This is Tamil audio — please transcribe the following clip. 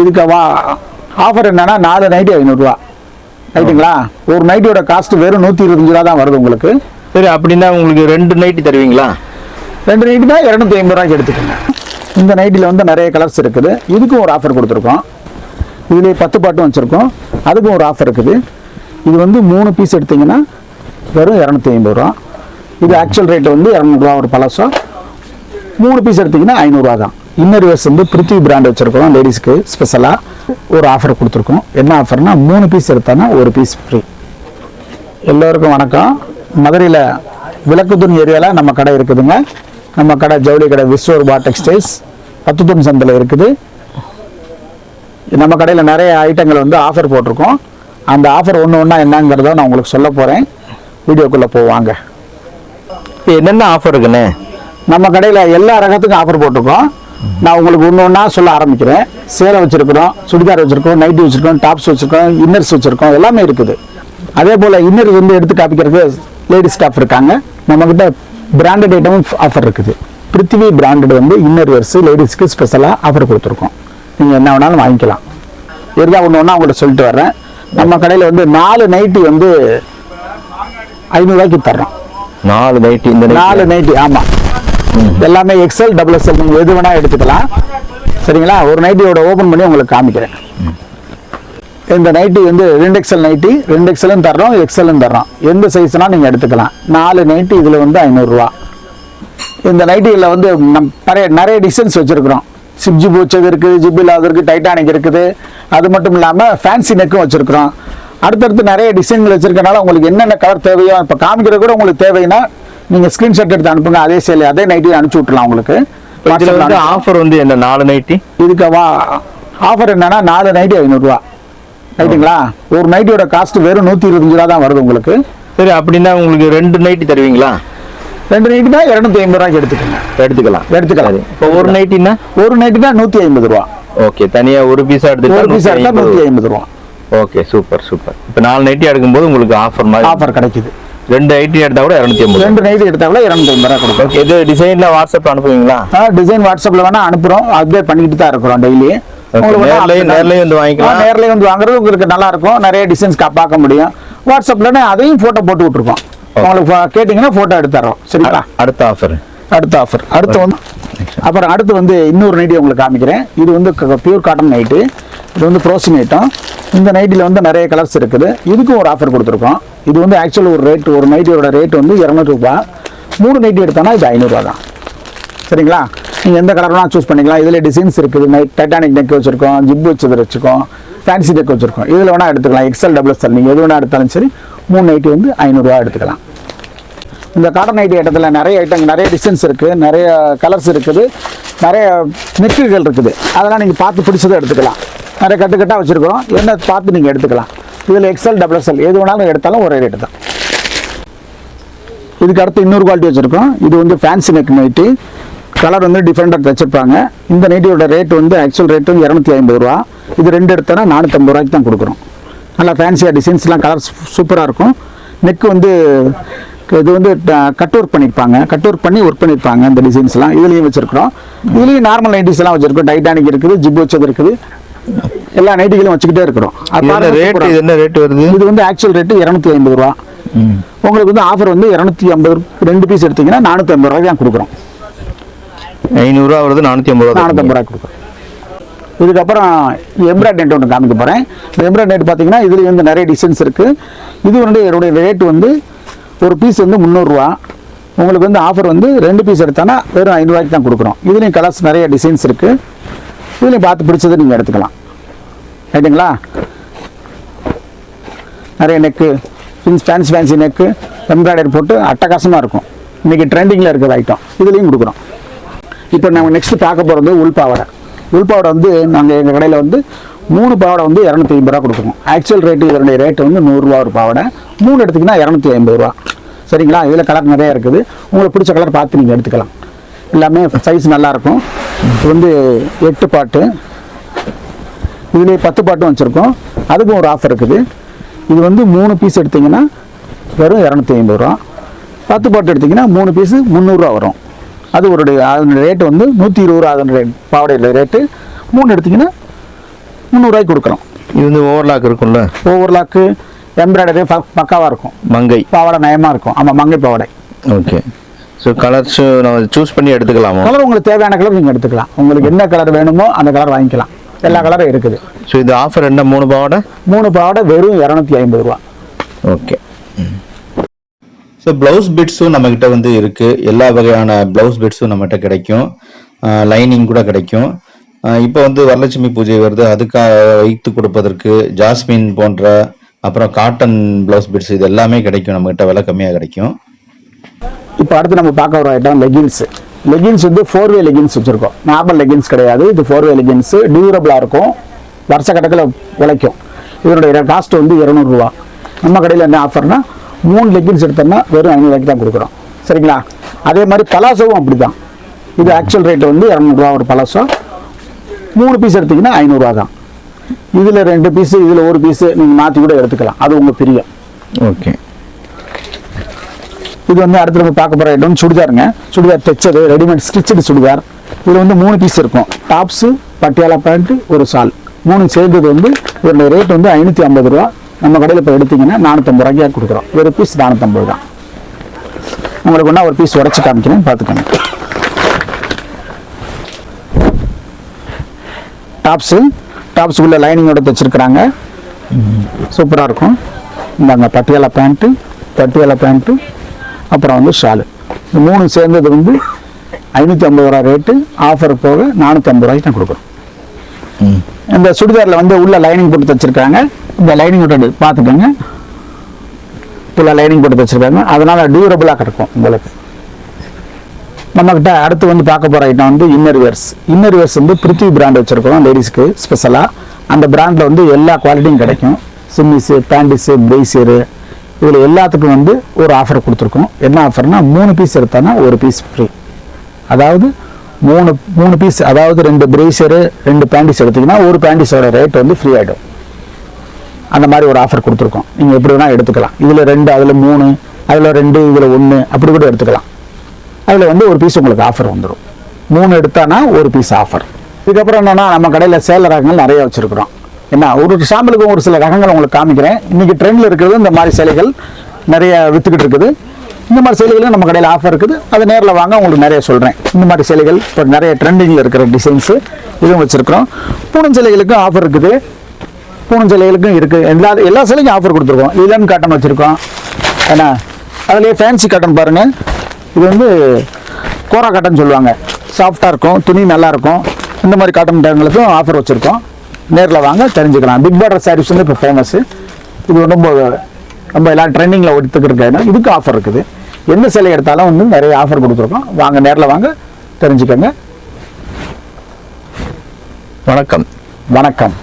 இதுக்கு வா ஆஃபர் என்னன்னா நாலு நைட்டி ஐநூறுரூவா. ரைட்டுங்களா ஒரு நைட்டியோட காஸ்ட் வெறும் நூற்றி இருபத்தஞ்சு ரூபா தான் வருது உங்களுக்கு. சரி அப்படின்னா உங்களுக்கு ரெண்டு நைட்டி தருவீங்களா? ரெண்டு நைட்டுனா இரநூத்தி ஐம்பது ரூபாய்க்கு எடுத்துக்கோங்க. இந்த நைட்டில் வந்து நிறைய கலர்ஸ் இருக்குது. இதுக்கும் ஒரு ஆஃபர் கொடுத்துருக்கோம். இதுலேயே பத்து பாட்டும் வச்சுருக்கோம். அதுக்கும் ஒரு ஆஃபர் இருக்குது. இது வந்து மூணு பீஸ் எடுத்தீங்கன்னா வெறும் இரநூத்தி ஐம்பது ரூபா. இது ஆக்சுவல் ரேட் வந்து இரநூறுவா ஒரு பழசம் மூணு பீஸ் எடுத்தீங்கன்னா ஐநூறுரூவா தான். இன்னர் வேர்ஸ் வந்து பிருத்திவி பிராண்ட் வச்சுருக்கோம். லேடிஸ்க்கு ஸ்பெஷலாக ஒரு ஆஃபர் கொடுத்துருக்கோம். என்ன ஆஃபர்னா மூணு பீஸ் எடுத்தானா ஒரு பீஸ் ஃப்ரீ எல்லோருக்கும் வணக்கம். மதுரையில் விளக்குத்தூண் ஏரியாவில் நம்ம கடை இருக்குதுங்க. நம்ம கடை ஜவுளி கடை விஸ்வரூபா டெக்ஸ்டைல்ஸ். பத்துத்தூண் சந்தையில் இருக்குது. நம்ம கடையில் நிறைய ஐட்டங்கள் வந்து ஆஃபர் போட்டிருக்கோம். அந்த ஆஃபர் ஒன்று ஒன்றா என்னங்கிறத நான் உங்களுக்கு சொல்ல போகிறேன் வீடியோக்குள்ளே போவாங்க என்னென்ன ஆஃபர் இருக்குண்ணே நம்ம கடையில் எல்லா ரகத்துக்கும் ஆஃபர் போட்டிருக்கோம். நான் உங்களுக்கு ஒன்று ஒன்றா சொல்ல ஆரம்பிக்கிறேன். சேலை வச்சுருக்கிறோம் சுடிதார் வச்சுருக்கோம் நைட்டி வச்சுருக்கோம் டாப்ஸ் வச்சுருக்கோம் இன்னர்ஸ் வச்சுருக்கோம் எல்லாமே இருக்குது. அதே போல் இன்னர் வந்து எடுத்து காப்பிக்கிறதுக்கு லேடிஸ் ஸ்டாஃப் இருக்காங்க. நம்மக்கிட்ட பிராண்டட் ஐட்டமும் ஆஃபர் இருக்குது. பிருத்திவி பிராண்டட் வந்து இன்னர் வேர்ஸ் லேடிஸ்க்கு ஸ்பெஷலாக ஆஃபர் கொடுத்துருக்கோம். நீங்கள் என்ன வேணாலும் வாங்கிக்கலாம். இருந்தால் ஒன்று ஒன்றா உங்கள்கிட்ட சொல்லிட்டு வர்றேன். நம்ம கடையில் வந்து நாலு நைட்டி வந்து ஐநூறுரூவாய்க்கு தர்றோம். நாலு நைட்டி இந்த நாலு நைட்டி ஆமா. எல்லாமே எக்ஸல் டபுள் எக்ஸல் நீங்க எது வேணா எடுத்துக்கலாம். சரிங்களா? ஒரு நைட்டியோட ஓபன் பண்ணி உங்களுக்கு காமிக்கிறேன். இந்த நைட்டி வந்து ரெண்டு எக்ஸல் நைட்டி ரெண்டு எக்ஸலும் தர்றோம் எக்ஸலும் தர்றோம். எந்த சைஸ்னா நீங்கள் எடுத்துக்கலாம். நாலு நைட்டி இதில் வந்து ஐநூறுரூவா இந்த நைட்டியில் வந்து நம் நிறைய நிறைய டிசைன்ஸ் வச்சுருக்குறோம். சிப்ஜி பூச்சது இருக்குது ஜிப் இல்லாத இருக்குது டைட்டானிக் இருக்குது. அது மட்டும் இல்லாமல் ஃபேன்சி நெக்கும் வச்சுருக்குறோம். அடுத்தடுத்து நிறைய டிசைன்கள் வச்சுருக்கனால உங்களுக்கு என்னென்ன கலர் தேவையோ இப்போ காமிக்கிறது கூட உங்களுக்கு தேவைன்னா நீங்கள் ஸ்க்ரீன்ஷாட் எடுத்து அனுப்புங்க அதே சேலை அதே நைட்டி அனுப்பிச்சு விட்டுலாம் உங்களுக்கு. இதுல வந்து ஆஃபர் வந்து என்ன நாலு நைட்டி இதுக்கு வா ஆஃபர் என்னன்னா நாலு நைட்டி ஐநூறுரூவா. ரைட்டுங்களா ஒரு நைட்டியோட காஸ்ட் வெறும் நூற்றி இருபத்தஞ்சு ரூபா தான் வருது உங்களுக்கு. சரி அப்படின்னா உங்களுக்கு ரெண்டு நைட்டி தருவீங்களா? ரெண்டு நைட்டி தான் இரநூத்தி ஐம்பது ரூபாய்க்கு எடுத்துக்கோங்க. எடுத்துக்கலாம். எடுத்துக்கலாம். இப்போ ஒரு நைட்டின்னா ஒரு நைட்டி தான் நூற்றி ஐம்பது ரூபா. ஓகே தனியா ஒரு பீஸா ஒரு பீஸ் எடுத்தால் நூற்றி ஐம்பது ரூபா. ஓகே சூப்பர் சூப்பர் இப்போ நாலு நைட்டி எடுக்கும்போது உங்களுக்கு ஆஃபர் மாதிரி ஆஃபர் கிடைக்குது. ரெண்டு ஐட்டி எடுத்தா கூட இரநூத்தி ஐம்பது. ரெண்டு நைட்டு எடுத்தாங்களா இரநூத்தி ஐம்பது ரூபா கொடுக்கும் இது டிசைன்ல வாட்ஸ்அப் அனுப்புவீங்களா? டிசைன் வாட்ஸ்அப்ல வேணா அனுப்புறோம். அப்டேட் பண்ணிக்கிட்டு தான் இருக்கிறோம் டெய்லி நேர்லயும் நேர்லயும் வந்து வாங்கிக்கலாம். நேர்லயே வந்து வாங்குறது உங்களுக்கு நல்லா இருக்கும். நிறைய டிசைன்ஸ் பார்க்க முடியும். வாட்ஸ்அப்ல அதையும் போட்டோ போட்டு விட்டுருக்கோம். உங்களுக்கு கேட்டிங்கன்னா போட்டோ எடுத்துறோம். சரிங்களா? அடுத்த ஆஃபர் அடுத்த ஆஃபர் அடுத்து வந்து அப்புறம் அடுத்து வந்து இன்னொரு நைட்டி உங்களுக்கு காமிக்கிறேன். இது வந்து பியூர் காட்டன் நைட்டு இது வந்து ப்ரோசின் ஐட்டம் இந்த நைட்டியில் வந்து நிறைய கலர்ஸ் இருக்குது. இதுக்கும் ஒரு ஆஃபர் கொடுத்துருக்கோம். இது வந்து ஆக்சுவல் ஒரு ரேட் ஒரு நைட்டியோட ரேட் வந்து இரநூறுபா மூணு நைட்டி எடுத்தோன்னா இது ஐநூறுரூவா தான். சரிங்களா? நீங்கள் எந்த கலர் சூஸ் பண்ணிக்கலாம். இதில் டிசைன்ஸ் இருக்குது. நைட் டைட்டானிக் நெக் வச்சுருக்கோம் ஜிப் வச்சது வச்சுருக்கோம் ஃபேன்சி நெக் வச்சுருக்கோம். இதில் வேணால் எடுத்துக்கலாம். எக்ஸல் டபுள் எக்ஸல் நீங்கள் எது வேணால் எடுத்தாலும் சரி மூணு நைட்டி வந்து ஐநூறுரூவா எடுத்துக்கலாம். இந்த காட்டன் நைட்டி இடத்துல நிறைய ஐட்டம் நிறைய டிசைன்ஸ் இருக்குது நிறைய கலர்ஸ் இருக்குது. நிறைய நெக்குகள் இருக்குது. அதெல்லாம் நீங்கள் பார்த்து பிடிச்சதை எடுத்துக்கலாம். நிறைய கட்டுக்கட்டாக வச்சுருக்கோம் என்ன பார்த்து நீங்கள் எடுத்துக்கலாம். இதில் எக்ஸல் டபுள் எக்ஸல் எது வேணாலும் எடுத்தாலும் ஒரே ரேட்டு தான். இதுக்கு அடுத்து இன்னொரு குவாலிட்டி வச்சுருக்கோம். இது வந்து ஃபேன்சி நெக் நைட்டி கலர் வந்து டிஃப்ரெண்ட்டாக தைச்சிருப்பாங்க. இந்த நைட்டியோட ரேட் வந்து ஆக்சுவல் ரேட் வந்து இரநூத்தி ஐம்பது ரூபா. இது ரெண்டு எடுத்தோன்னா நானூற்றம்பது ரூபாய்க்கு தான் கொடுக்குறோம். நல்லா ஃபேன்சியாக டிசைன்ஸ்லாம் கலர் சூப்பராக இருக்கும். நெக் வந்து இது வந்து கட் ஒர்க் பண்ணியிருப்பாங்க கட் ஒர்க் பண்ணி ஒர்க் பண்ணியிருப்பாங்க இந்த டிசைன்ஸ்லாம் இதுலேயும் வச்சுருக்கிறோம். இதுலேயும் நார்மல் நைட்டிஸ்லாம் வச்சுருக்கோம். டைட்டானிக் இருக்குது ஜிப் வச்சது இருக்குது. எல்லா நைட்டிகளும் வச்சுக்கிட்டே இருக்கிறோம். என்ன ரேட் இது என்ன ரேட் வருது? இது வந்து ஆக்சுவல் ரேட்டு இரநூத்தி ஐம்பது ரூபா. உங்களுக்கு வந்து ஆஃபர் வந்து இரநூத்தி ஐம்பது ரெண்டு பீஸ் எடுத்தீங்கன்னா நானூற்றி ஐம்பது ரூபாய்க்கு தான் கொடுக்குறோம். ஐநூறுரூவா வருது நானூற்றி ஐம்பது ரூபா நானூற்றம்பது ரூபாய் கொடுக்குறோம். இதுக்கப்புறம் எம்ப்ராய்ட் நெட் ஒன்று காமிக்க போகிறேன் இந்த எம்ப்ராய்ட் நெட் பார்த்தீங்கன்னா இதுல வந்து நிறைய டிசைன்ஸ் இருக்குது இது வந்து என்னுடைய ரேட் வந்து ஒரு பீஸ் வந்து முந்நூறுரூவா உங்களுக்கு வந்து ஆஃபர் வந்து ரெண்டு பீஸ் எடுத்தானா வெறும் ஐநூறுரூவாய்க்கு தான் கொடுக்குறோம். இதுலேயும் கலர்ஸ் நிறைய டிசைன்ஸ் இருக்குது இதுலேயும் பார்த்து பிடிச்சதை நீங்கள் எடுத்துக்கலாம். ரைட்டுங்களா நிறைய நெக்கு ஃபின்ஸ் ஃபேன்சி ஃபேன்சி நெக்கு எம்ப்ராய்டரி போட்டு அட்டகாசமாக இருக்கும். இன்றைக்கி ட்ரெண்டிங்கில் இருக்கிற ஐட்டம் இதுலேயும் கொடுக்குறோம். இப்போ நாங்கள் நெக்ஸ்ட்டு பார்க்க போகிறது உள் பாவாடை உள் பாவாடை வந்து நாங்கள் எங்கள் கடையில் வந்து மூணு பாவாடை வந்து இரநூத்தி ஐம்பது ரூபா கொடுக்குறோம். ஆக்சுவல் ரேட்டு இதனுடைய ரேட்டு வந்து நூறுரூவா ஒரு பாவாடை மூணு எடுத்துக்கினா இரநூத்தி ஐம்பது ரூபா. சரிங்களா? இதில் கலர் நிறையா இருக்குது. உங்களுக்கு பிடிச்ச கலர் பார்த்து நீங்கள் எடுத்துக்கலாம். எல்லாமே சைஸ் நல்லாயிருக்கும். இது வந்து எட்டு பாட்டு. இதுலேயே பத்து பாட்டும் வச்சுருக்கோம். அதுக்கும் ஒரு ஆஃபர் இருக்குது. இது வந்து மூணு பீஸ் எடுத்தீங்கன்னா வெறும் இரநூத்தி ஐம்பது ரூபா. பத்து பாட்டு எடுத்தீங்கன்னா மூணு பீஸு முந்நூறுரூவா வரும். அது ஒரு அதனுடைய ரேட்டு வந்து நூற்றி இருபது ரூபா அதனுடைய பாவாடையோட ரேட்டு மூணு எடுத்தீங்கன்னா முந்நூறுரூவாய்க்கு கொடுக்குறோம் இது வந்து ஓவர்லாக் இருக்கும்ல? ஓவர்லாக்கு எம்ப்ராய்டரி பக்காவாக இருக்கும். மங்கை. பாவாடை நயமாக இருக்கும். ஆமாம் மங்கை பாவாடை. ஓகே ஸோ கலர்ஸ் நம்ம சூஸ் பண்ணி எடுத்துக்கலாமா? கலர் உங்களுக்கு தேவையான கலர் நீங்கள் எடுத்துக்கலாம். உங்களுக்கு என்ன கலர் வேணுமோ அந்த கலர் வாங்கிக்கலாம். எல்லா கலரும் இருக்குது. ஸோ இது ஆஃபர் என்ன? மூணு பாவாடை? மூணு பாவாடை வெறும் இரநூத்தி ஐம்பது ரூபா. ஓகே ஸோ ப்ளவுஸ் பிட்ஸும் நம்மக்கிட்ட வந்து இருக்குது எல்லா வகையான ப்ளவுஸ் பிட்ஸும் நம்மகிட்ட கிடைக்கும். லைனிங் கூட கிடைக்கும். இப்போ வந்து வரலட்சுமி பூஜை வருது. அதுக்காக வைத்து கொடுப்பதற்கு ஜாஸ்மின் போன்ற அப்புறம் காட்டன் ப்ளவுஸ் பிட்ஸ் இது எல்லாமே கிடைக்கும். நம்மகிட்ட விலை கம்மியாக கிடைக்கும். இப்போ அடுத்து நம்ம பார்க்க வர ஐட்டம் லெகின்ஸ் லெகின்ஸ் வந்து ஃபோர் வே லெகின்ஸ் வச்சுருக்கோம். நார்மல் லெகின்ஸ் கிடையாது. இது ஃபோர் வே லெகின்ஸு டியூரபிளாக இருக்கும். வருஷ கணக்கில் உழைக்கும் இதனுடைய காஸ்ட் வந்து இரநூறுவா. நம்ம கடையில் என்ன ஆஃபர்னா மூணு லெகின்ஸ் எடுத்தோம்னா வெறும் ஐநூறுவாய்க்கு தான் கொடுக்குறோம். சரிங்களா? அதே மாதிரி பலாசோவும் அப்படி தான் இது ஆக்சுவல் ரேட் வந்து இரநூறுவா ஒரு பலாசோ மூணு பீஸ் எடுத்தீங்கன்னா ஐநூறுரூவா தான். இதில் ரெண்டு பீஸு இதில் ஒரு பீஸு நீங்கள் மாற்றி கூட எடுத்துக்கலாம். அது உங்கள் பிரியம். ஓகே இது வந்து அடுத்து நம்ம பார்க்க போகிற ஐட்டம் சுடிதாருங்க. சுடிதார் தைச்சது ரெடிமேட் ஸ்டிச்சடு சுடிதார். இது வந்து மூணு பீஸ் இருக்கும். டாப்ஸு பட்டியாலா பேண்ட்டு ஒரு சால் மூணு சேர்ந்தது வந்து இதோட ரேட் வந்து ஐநூற்றி ஐம்பது ரூபா. நம்ம கடையில் இப்போ எடுத்தீங்கன்னா நானூற்றம்பது ரூபாய்க்கு கொடுக்குறோம். ஒரு பீஸ் நானூற்றம்பது தான். உங்களுக்கு ஒன்றா ஒரு பீஸ் உடச்சி காமிக்கிறேன் பார்த்துக்கோங்க. டாப்ஸு டாப்ஸுக்குள்ளே லைனிங்கோட தைச்சிருக்கிறாங்க. சூப்பராக இருக்கும். இந்தாங்க பட்டியாலா பேண்ட்டு பட்டியாலா பேண்ட்டு அப்புறம் வந்து ஷாலு. இந்த மூணு சேர்ந்தது வந்து ஐநூற்றி ஐம்பது ரூபா ரேட்டு ஆஃபர் போக நானூற்றி ஐம்பது ரூபாய்க்கு தான் கொடுக்குறோம். இந்த சுடிதாரில் வந்து உள்ள லைனிங் போட்டு தச்சிருக்காங்க. இந்த லைனிங் போட்டு பார்த்துக்கோங்க. உள்ள லைனிங் போட்டு தச்சிருக்காங்க. அதனால டியூரபிளாக இருக்கும் உங்களுக்கு. நம்மக்கிட்ட அடுத்து வந்து பார்க்க போகிற ஐட்டம் வந்து இன்னர் வேர்ஸ் இன்னர் வேர்ஸ் வந்து பிருத்திவி பிராண்ட் வச்சுருக்கோம் லேடிஸ்க்கு ஸ்பெஷலாக அந்த பிராண்டில் வந்து எல்லா குவாலிட்டியும் கிடைக்கும். சிம்மிஸு பேண்டிஸு பிரேசியரு இதில் எல்லாத்துக்கும் வந்து ஒரு ஆஃபர் கொடுத்துருக்கோம். என்ன ஆஃபர்னால் மூணு பீஸ் எடுத்தானா ஒரு பீஸ் ஃப்ரீ அதாவது மூணு மூணு பீஸ் அதாவது ரெண்டு பிரேசரு ரெண்டு பேண்டிஸ் எடுத்தீங்கன்னா ஒரு பேண்டிஸோட ரேட் வந்து ஃப்ரீ ஆகிடும் அந்த மாதிரி ஒரு ஆஃபர் கொடுத்துருக்கோம். நீங்கள் எப்படி வேணால் எடுத்துக்கலாம். இதில் ரெண்டு அதில் மூணு அதில் ரெண்டு இதில் ஒன்று அப்படி கூட எடுத்துக்கலாம். அதில் வந்து ஒரு பீஸ் உங்களுக்கு ஆஃபர் வந்துடும் மூணு எடுத்தானா ஒரு பீஸ் ஆஃபர் இதுக்கப்புறம் என்னென்னா நம்ம கடையில் சேலராகங்கள் நிறையா நிறைய வச்சுருக்குறோம். என்ன ஒரு சாம்பிளுக்கும் ஒரு சில ரகங்கள் உங்களுக்கு காமிக்கிறேன். இன்றைக்கி ட்ரெண்டில் இருக்கிறது இந்த மாதிரி சேலைகள் நிறைய விற்றுக்கிட்டு இருக்குது. இந்த மாதிரி சேலைகளும் நம்ம கடையில் ஆஃபர் இருக்குது. அதை நேரில் வாங்க உங்களுக்கு நிறைய சொல்கிறேன் இந்த மாதிரி சேலைகள் இப்போ நிறைய ட்ரெண்டிங்கில் இருக்கிற டிசைன்ஸு இதுவும் வச்சுருக்கிறோம். பூனம் சேலைகளுக்கும் ஆஃபர் இருக்குது. பூனம் சேலைகளுக்கும் இருக்குது எல்லா எல்லா சேலைக்கும் ஆஃபர் கொடுத்துருக்கோம். இளம் காட்டன் வச்சுருக்கோம். ஏன்னா அதுலேயே ஃபேன்சி காட்டன் பாருங்கள் இது வந்து கோரா காட்டன் சொல்லுவாங்க. சாஃப்டாக இருக்கும் துணி நல்லாயிருக்கும் இந்த மாதிரி காட்டன் டேங்களுக்கும் ஆஃபர் வச்சுருக்கோம். நேரில் வாங்க தெரிஞ்சுக்கலாம். பிக் பார்டர் சாரீஸ் வந்து இப்போ ஃபேமஸ்ஸு இது ரொம்ப ரொம்ப எல்லாம் ட்ரெண்டிங்கில் ஒத்துக்கிட்டு இடம். இதுக்கு ஆஃபர் இருக்குது. எந்த சிலை எடுத்தாலும் வந்து நிறைய ஆஃபர் கொடுத்துருக்கோம். வாங்க நேரில் வாங்க தெரிஞ்சுக்கோங்க. வணக்கம். வணக்கம்.